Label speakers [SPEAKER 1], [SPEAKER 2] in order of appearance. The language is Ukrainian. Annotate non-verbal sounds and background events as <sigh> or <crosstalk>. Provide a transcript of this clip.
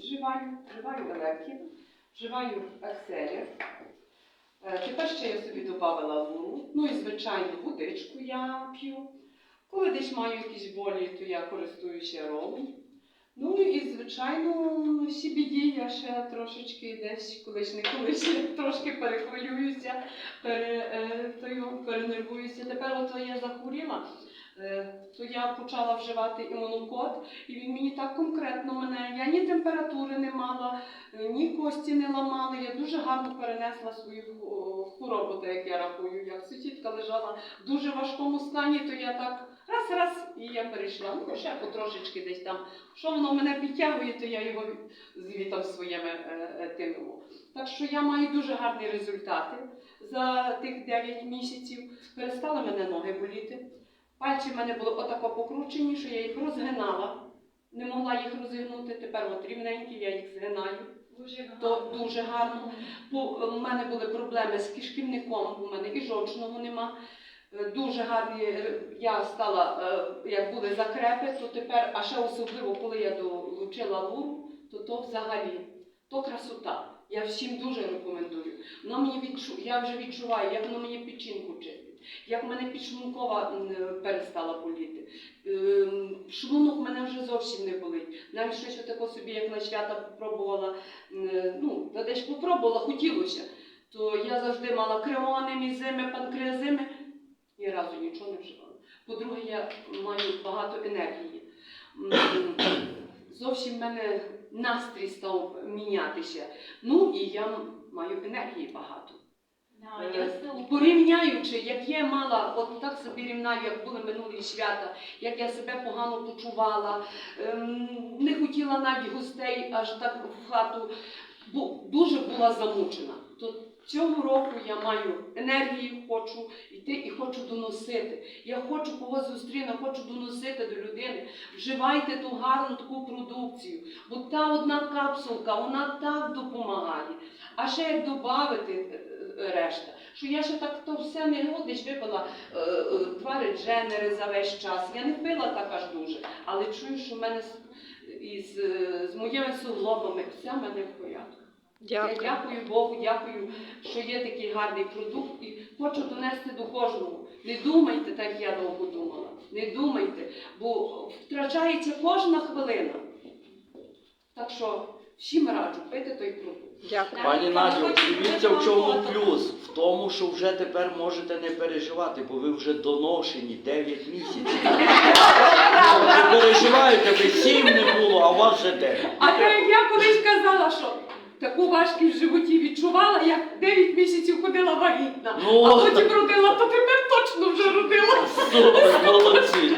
[SPEAKER 1] вживаю, вживаю електрів, вживаю акселі. Е, Тепер ще я собі додавала луну. Ну і звичайно водичку я п'ю. Коли десь маю якісь болі, то я користуюся ролом. Ну і звичайно, CBD я ще трошечки десь колись не колись <laughs> трошки перехвилююся, пере, е, перенервуюся. Тепер от я захворіла, то я почала вживати імунокод, і він мені так конкретно мене. Я ні температури не мала, е, ні кості не ламала. Я дуже гарно перенесла свою хворобу, так як я рахую. Як сусідка лежала в дуже важкому стані, то я так раз-раз і я перейшла. Ну, ще потрошечки десь там. Що воно мене підтягує, то я його звітом своїми е, е, тими. Так що я маю дуже гарні результати за тих 9 місяців. Перестали мене ноги боліти. Пальці в мене були отако покручені, що я їх розгинала. Не могла їх розігнути. Тепер от рівненькі, я їх згинаю.
[SPEAKER 2] Дуже
[SPEAKER 1] То дуже гарно. Бо у мене були проблеми з кишківником, у мене і жовчного нема. Е, Дуже гарні, е, я стала, е, як були закрепи, то тепер, а ще особливо, коли я долучила луру, то то взагалі, то красота. Я всім дуже рекомендую. Воно мені відчу, я вже відчуваю, як воно мені печінку чистить, як мене підшлункова перестала боліти. Ем, Шлунок мене вже зовсім не болить. Навіть щось отако собі, як на свята попробувала, ну, десь попробувала, хотілося. То я завжди мала креони, мізими, панкреазими, ні разу нічого не вживала. По-друге, я маю багато енергії. Зовсім в мене настрій став мінятися. Ну і я маю енергії багато. Е, Порівняючи, як я мала, от так собі рівнаю, як були минулі свята, як я себе погано почувала, ем, не хотіла навіть гостей аж так в хату, бо дуже була замучена. То цього року я маю енергію, хочу йти і хочу доносити. Я хочу когось зустріну, хочу доносити до людини. Вживайте ту гарну таку продукцію, бо та одна капсулка, вона так допомагає. А ще як додати решта, що я ще так то все не десь випила е, е, два редженери за весь час. Я не пила так аж дуже, але чую, що в мене з, із, е, з моїми суглобами все в мене в порядку. Я дякую Богу, дякую, що є такий гарний продукт і хочу донести до кожного. Не думайте, так як я довго думала. Не думайте, бо втрачається кожна хвилина. Так що всім раджу пити той продукт.
[SPEAKER 3] Дякую.
[SPEAKER 4] Пані Надю, дивіться в чому плюс. В тому, що вже тепер можете не переживати, бо ви вже доношені 9 місяців. <laughs> Ну, Ви переживаєте, ви 7 не було, а у вас вже 9.
[SPEAKER 1] А то як я колись казала, що таку важкість в животі відчувала, як 9 місяців ходила вагітна.
[SPEAKER 4] Ну,
[SPEAKER 1] а потім <laughs> родила, то тепер точно вже родила.
[SPEAKER 4] Супер, молодці.